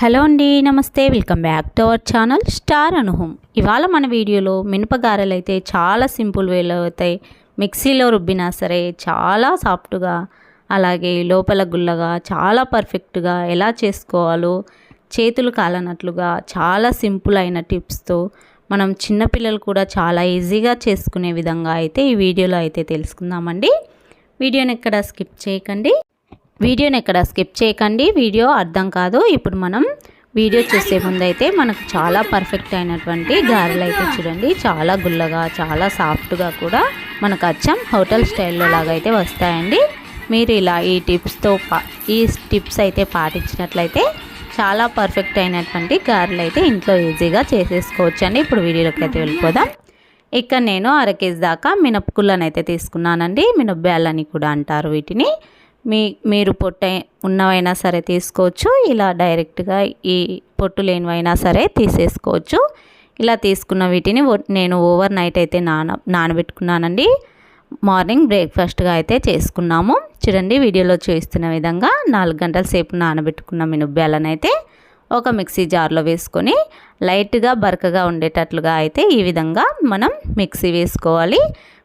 Hello అండి నమస్తే. Welcome back to our channel star అనుహం. ఇవాళ మన వీడియోలో మినపగారెలు అయితే చాలా సింపుల్ వేలో అవుతాయి. మిక్సీలో రుబ్బినా సరే చాలా సాఫ్ట్గా అలాగే లోపల గుల్లగా చాలా పర్ఫెక్ట్గా ఎలా చేసుకోవాలో చేతులు కాలనట్లుగా చాలా సింపుల్ అయిన టిప్స్తో మనం చిన్నపిల్లలు కూడా చాలా ఈజీగా చేసుకునే విధంగా అయితే ఈ వీడియోలో అయితే తెలుసుకుందామండి. వీడియోని ఎక్కడ స్కిప్ చేయకండి. వీడియోని ఎక్కడ స్కిప్ చేయకండి. వీడియో అర్థం కాదు. ఇప్పుడు మనం వీడియో చూసే ముందు అయితే మనకు చాలా పర్ఫెక్ట్ అయినటువంటి గారెలు అయితే చూడండి. చాలా గుల్లగా చాలా సాఫ్ట్గా కూడా మనకు అచ్చం హోటల్ స్టైల్లో లాగా అయితే వస్తాయండి. మీరు ఇలా ఈ టిప్స్తో పా ఈ టిప్స్ అయితే పాటించినట్లయితే చాలా పర్ఫెక్ట్ అయినటువంటి గారెలు అయితే ఇంట్లో ఈజీగా చేసేసుకోవచ్చు అండి ఇప్పుడు వీడియోలోకి అయితే వెళ్ళిపోదాం. ఇక్కడ నేను అర కేజీ దాకా మినపకుళ్ళని అయితే తీసుకున్నానండి. అని కూడా అంటారు వీటిని. మీ మీరు పొట్ట ఉన్నవైనా సరే తీసుకోవచ్చు. ఇలా డైరెక్ట్గా ఈ పొట్టు లేనివైనా సరే తీసేసుకోవచ్చు. ఇలా తీసుకున్న వీటిని నేను ఓవర్ నైట్ అయితే నాన నానబెట్టుకున్నానండి. మార్నింగ్ బ్రేక్ఫాస్ట్గా అయితే చేసుకున్నాము. చూడండి వీడియోలో చూస్తున్న విధంగా నాలుగు గంటల సేపు నానబెట్టుకున్న మినుబ్యాలను అయితే ఒక మిక్సీ జార్లో వేసుకొని లైట్గా బరకగా ఉండేటట్లుగా అయితే ఈ విధంగా మనం మిక్సీ వేసుకోవాలి.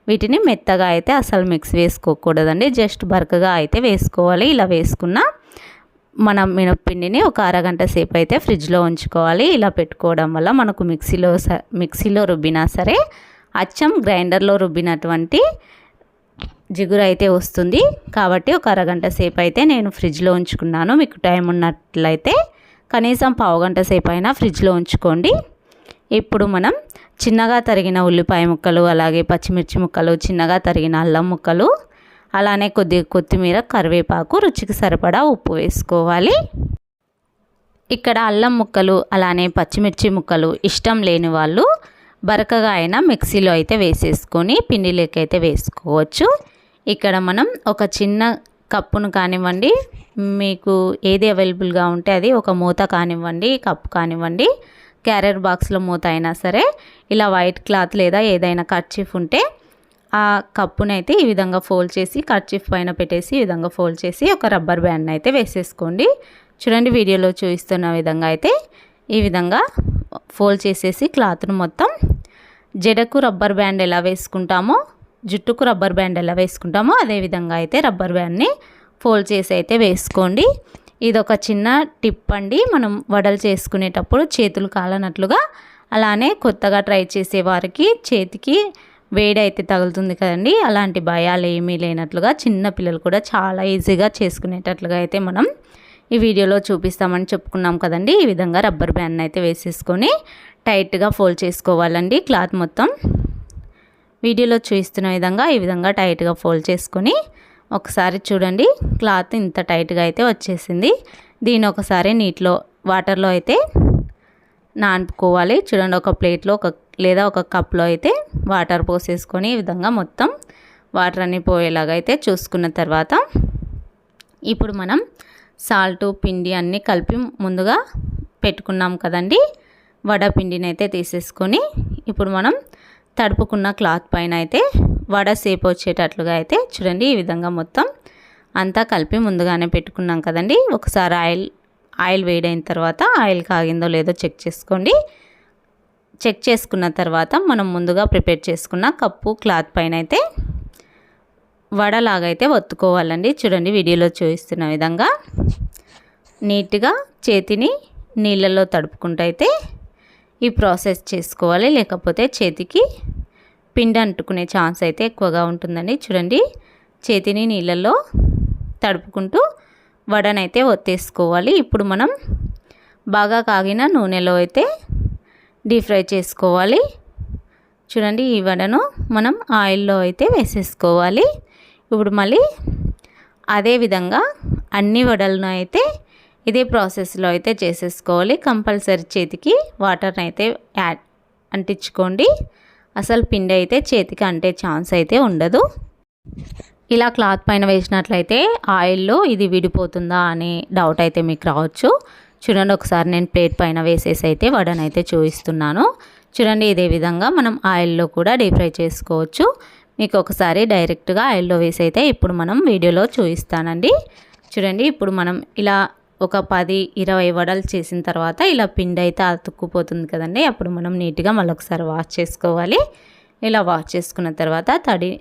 వీటిని మెత్తగా అయితే అసలు మిక్స్ వేసుకోకూడదండి. జస్ట్ బరకగా అయితే వేసుకోవాలి. ఇలా వేసుకున్న మనం మినప్పిండిని ఒక అరగంట సేపు అయితే ఫ్రిడ్జ్లో ఉంచుకోవాలి. ఇలా పెట్టుకోవడం వల్ల మనకు మిక్సీలో మిక్సీలో రుబ్బినా సరే అచ్చం గ్రైండర్లో రుబ్బినటువంటి జిగురు అయితే వస్తుంది. కాబట్టి ఒక అరగంట సేపు అయితే నేను ఫ్రిడ్జ్లో ఉంచుకున్నాను. మీకు టైం ఉన్నట్లయితే కనీసం పావుగంట సేపు అయినా ఫ్రిడ్జ్లో ఉంచుకోండి. ఇప్పుడు మనం చిన్నగా తరిగిన ఉల్లిపాయ ముక్కలు అలాగే పచ్చిమిర్చి ముక్కలు చిన్నగా తరిగిన అల్లం ముక్కలు అలానే కొద్దిగా కొత్తిమీర కరివేపాకు రుచికి సరిపడా ఉప్పు వేసుకోవాలి. ఇక్కడ అల్లం ముక్కలు అలానే పచ్చిమిర్చి ముక్కలు ఇష్టం లేని వాళ్ళు బరకగా అయినా మిక్సీలో అయితే వేసేసుకొని పిండిలోకి అయితే వేసుకోవచ్చు. ఇక్కడ మనం ఒక చిన్న కప్పును కానివ్వండి మీకు ఏది అవైలబుల్గా ఉంటే అది ఒక మూత కానివ్వండి కప్పు కానివ్వండి క్యారియర్ బాక్స్లో మూత అయినా సరే ఇలా వైట్ క్లాత్ లేదా ఏదైనా కర్చీఫ్ ఉంటే ఆ కప్పునైతే ఈ విధంగా ఫోల్డ్ చేసి కర్చీఫ్ పైన పెట్టేసి ఈ విధంగా ఫోల్డ్ చేసి ఒక రబ్బర్ బ్యాండ్ని అయితే వేసేసుకోండి. చూడండి వీడియోలో చూపిస్తున్న విధంగా అయితే ఈ విధంగా ఫోల్డ్ చేసేసి క్లాత్ను మొత్తం జడకు రబ్బర్ బ్యాండ్ ఎలా వేసుకుంటామో జుట్టుకు రబ్బర్ బ్యాండ్ ఎలా వేసుకుంటామో అదే విధంగా అయితే రబ్బర్ బ్యాండ్ని ఫోల్డ్ చేసి అయితే వేసుకోండి. ఇదొక చిన్న టిప్ అండి. మనం వడలు చేసుకునేటప్పుడు చేతులు కాలనట్లుగా అలానే కొత్తగా ట్రై చేసేవారికి చేతికి వేడి అయితే తగులుతుంది కదండి. అలాంటి భయాలు ఏమీ లేనట్లుగా చిన్న పిల్లలు కూడా చాలా ఈజీగా చేసుకునేటట్లుగా అయితే మనం ఈ వీడియోలో చూపిస్తామని చెప్పుకున్నాం కదండి. ఈ విధంగా రబ్బర్ బ్యాండ్ అయితే వేసేసుకొని టైట్గా ఫోల్డ్ చేసుకోవాలండి క్లాత్ మొత్తం. వీడియోలో చూపిస్తున్న విధంగా ఈ విధంగా టైట్గా ఫోల్డ్ చేసుకొని ఒకసారి చూడండి. క్లాత్ ఇంత టైట్గా అయితే వచ్చేసింది. దీని ఒకసారి నీటిలో వాటర్లో అయితే నానుకోవాలి చూడండి ఒక ప్లేట్లో ఒక లేదా ఒక కప్లో అయితే వాటర్ పోసేసుకొని ఈ విధంగా మొత్తం వాటర్ అన్నీ పోయేలాగా అయితే చూసుకున్న తర్వాత ఇప్పుడు మనం సాల్ట్ పిండి అన్నీ కలిపి ముందుగా పెట్టుకున్నాం కదండి. వడపిండిని అయితే తీసేసుకొని ఇప్పుడు మనం తడుపుకున్న క్లాత్ పైన అయితే వడ సేపు వచ్చేటట్లుగా అయితే చూడండి ఈ విధంగా మొత్తం అంతా కలిపి ముందుగానే పెట్టుకున్నాం కదండి. ఒకసారి ఆయిల్ ఆయిల్ వేడైన తర్వాత ఆయిల్ కాగిందో లేదో చెక్ చేసుకోండి. చెక్ చేసుకున్న తర్వాత మనం ముందుగా ప్రిపేర్ చేసుకున్న కప్పు క్లాత్ పైన అయితే వడలాగైతే ఒత్తుకోవాలండి. చూడండి వీడియోలో చూపిస్తున్న విధంగా నీట్గా చేతిని నీళ్ళలో తడుపుకుంటూ అయితే ఈ ప్రాసెస్ చేసుకోవాలి. లేకపోతే చేతికి పిండి అంటుకునే ఛాన్స్ అయితే ఎక్కువగా ఉంటుందండి. చూడండి చేతిని నీళ్ళల్లో తడుపుకుంటూ వడనైతే ఒత్తేసుకోవాలి. ఇప్పుడు మనం బాగా కాగిన నూనెలో అయితే డీప్ ఫ్రై చేసుకోవాలి. చూడండి ఈ వడను మనం ఆయిల్లో అయితే వేసేసుకోవాలి. ఇప్పుడు మళ్ళీ అదే విధంగా అన్ని వడలను అయితే ఇదే ప్రాసెస్లో అయితే చేసేసుకోవాలి. కంపల్సరీ చేతికి వాటర్ని అయితే యాడ్ అంటించుకోండి. అసలు పిండి అయితే చేతికి అంటే ఛాన్స్ అయితే ఉండదు. ఇలా క్లాత్ పైన వేసినట్లయితే ఆయిల్లో ఇది విడిపోతుందా అనే డౌట్ అయితే మీకు రావచ్చు. చూడండి ఒకసారి నేను ప్లేట్ పైన వేసేసి అయితే వడనైతే చూపిస్తున్నాను. చూడండి ఇదే విధంగా మనం ఆయిల్లో కూడా డీప్ ఫ్రై చేసుకోవచ్చు. మీకు ఒకసారి డైరెక్ట్గా ఆయిల్లో వేసి అయితే ఇప్పుడు మనం వీడియోలో చూపిస్తానండి. చూడండి ఇప్పుడు మనం ఇలా ఒక పది ఇరవై వడలు చేసిన తర్వాత ఇలా పిండి అయితే అతుక్కుపోతుంది కదండి. అప్పుడు మనం నీట్గా మళ్ళొకసారి వాష్ చేసుకోవాలి. ఇలా వాష్ చేసుకున్న తర్వాత తడి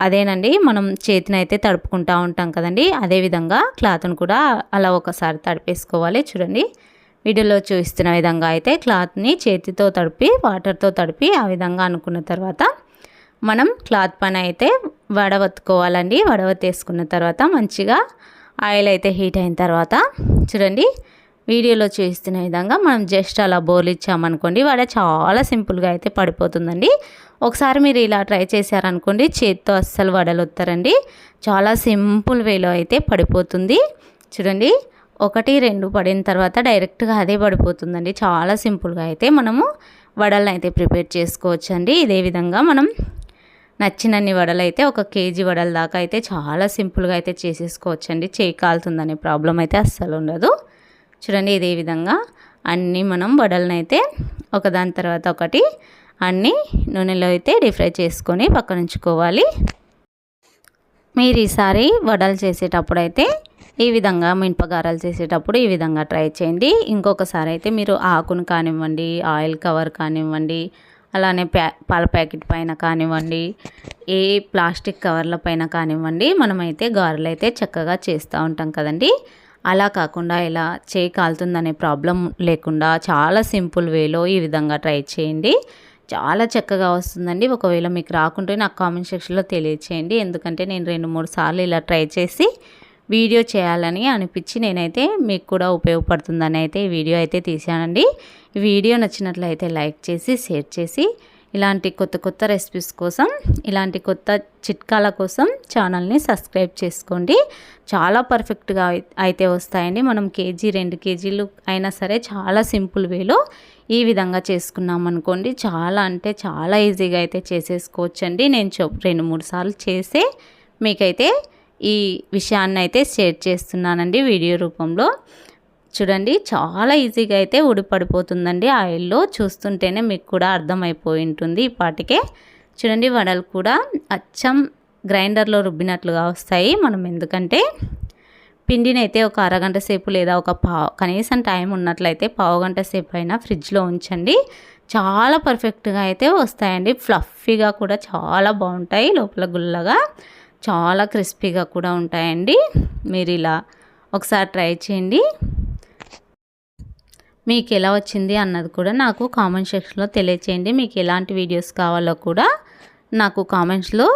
అదేనండి మనం చేతిని అయితే తడుపుకుంటూ ఉంటాం కదండి. అదేవిధంగా క్లాత్ను కూడా అలా ఒకసారి తడిపేసుకోవాలి. చూడండి వీడియోలో చూపిస్తున్న విధంగా అయితే క్లాత్ని చేతితో తడిపి వాటర్తో తడిపి ఆ విధంగా అనుకున్న తర్వాత మనం క్లాత్ పైన అయితే వడవత్తుకోవాలండి. వడవత్తేసుకున్న తర్వాత మంచిగా ఆయిల్ అయితే హీట్ అయిన తర్వాత చూడండి వీడియోలో చూస్తున్న విధంగా మనం జస్ట్ అలా బోర్లు ఇచ్చామనుకోండి వడ చాలా సింపుల్గా అయితే పడిపోతుందండి. ఒకసారి మీరు ఇలా ట్రై చేశారనుకోండి చేత్తో అస్సలు వడలు వస్తారండి చాలా సింపుల్ వేలో అయితే పడిపోతుంది. చూడండి ఒకటి రెండు పడిన తర్వాత డైరెక్ట్గా అదే పడిపోతుందండి. చాలా సింపుల్గా అయితే మనము వడలను అయితే ప్రిపేర్ చేసుకోవచ్చండి. ఇదే విధంగా మనం నచ్చినన్ని వడలు అయితే ఒక కేజీ వడల దాకా అయితే చాలా సింపుల్గా అయితే చేసేసుకోవచ్చండి. చేయి కాలుతుందనే ప్రాబ్లం అయితే అస్సలు ఉండదు. చూడండి ఇదే విధంగా అన్నీ మనం వడలను అయితే ఒకదాని తర్వాత ఒకటి అన్నీ నూనెలో అయితే డీప్ ఫ్రై చేసుకొని పక్కన ఉంచుకోవాలి. మీరు ఈసారి వడలు చేసేటప్పుడు అయితే ఈ విధంగా మినపగారాలు చేసేటప్పుడు ఈ విధంగా ట్రై చేయండి. ఇంకొకసారి అయితే మీరు ఆకును కానివ్వండి ఆయిల్ కవర్ కానివ్వండి అలానే ప్యా పాల ప్యాకెట్ పైన కానివ్వండి ఏ ప్లాస్టిక్ కవర్ల పైన కానివ్వండి మనమైతే గారెలు అయితే చక్కగా చేస్తూ ఉంటాం కదండి. అలా కాకుండా ఇలా చేయి కాలుతుందనే ప్రాబ్లం లేకుండా చాలా సింపుల్ వేలో ఈ విధంగా ట్రై చేయండి. చాలా చక్కగా వస్తుందండి. ఒకవేళ మీకు రాకుంటే నాకు కామెంట్ సెక్షన్లో తెలియచేయండి. ఎందుకంటే నేను రెండు మూడు సార్లు ఇలా ట్రై చేసి వీడియో చేయాలని అనిపించి నేనైతే మీకు కూడా ఉపయోగపడుతుందని అయితే ఈ వీడియో అయితే తీసానండి వీడియో నచ్చినట్లయితే లైక్ చేసి షేర్ చేసి ఇలాంటి కొత్త కొత్త రెసిపీస్ కోసం ఇలాంటి కొత్త చిట్కాల కోసం ఛానల్ని సబ్స్క్రైబ్ చేసుకోండి. చాలా పర్ఫెక్ట్గా అయితే వస్తాయండి. మనం కేజీ రెండు కేజీలు అయినా సరే చాలా సింపుల్ వేలో ఈ విధంగా చేసుకున్నాం అనుకోండి చాలా అంటే చాలా ఈజీగా అయితే చేసేసుకోవచ్చండి. నేను చెప్ రెండు మూడు సార్లు చేసే మీకైతే ఈ విషయాన్ని అయితే షేర్ చేస్తున్నానండి వీడియో రూపంలో. చూడండి చాలా ఈజీగా అయితే ఉడిపడిపోతుందండి ఆయిల్లో చూస్తుంటేనే మీకు కూడా అర్థమైపోయి ఉంటుంది ఈ పాటికే. చూడండి వడలు కూడా అచ్చం గ్రైండర్లో రుబ్బినట్లుగా వస్తాయి మనం ఎందుకంటే. పిండిని అయితే ఒక అరగంట సేపు లేదా ఒక పావు కనీసం టైం ఉన్నట్లయితే పావు గంట సేపు అయినా ఫ్రిడ్జ్లో ఉంచండి. చాలా పర్ఫెక్ట్గా అయితే వస్తాయండి. ఫ్లఫీగా కూడా చాలా బాగుంటాయి లోపల గుల్లగా. చాలా క్రిస్పీగా కూడా ఉంటాయండి. మీరు ఇలా ఒకసారి ట్రై చేయండి. మీకు ఎలా వచ్చింది అన్నది కూడా నాకు కామెంట్ సెక్షన్లో తెలియచేయండి. మీకు ఎలాంటి వీడియోస్ కావాలో కూడా నాకు కామెంట్స్లో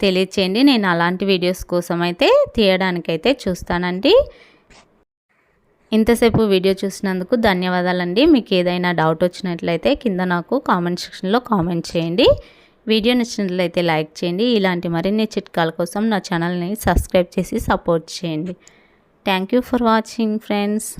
తెలియచేయండి. నేను అలాంటి వీడియోస్ కోసం అయితే తీయడానికైతే చూస్తానండి. ఇంతసేపు వీడియో చూసినందుకు ధన్యవాదాలండి. మీకు ఏదైనా డౌట్ వచ్చినట్లయితే కింద నాకు కామెంట్ సెక్షన్లో కామెంట్ చేయండి. వీడియో నచ్చినట్లయితే లైక్ చేయండి. ఇలాంటి మరిన్ని చిట్కాల కోసం నా ఛానల్ని సబ్స్క్రైబ్ చేసి సపోర్ట్ చేయండి. Thank you for watching friends.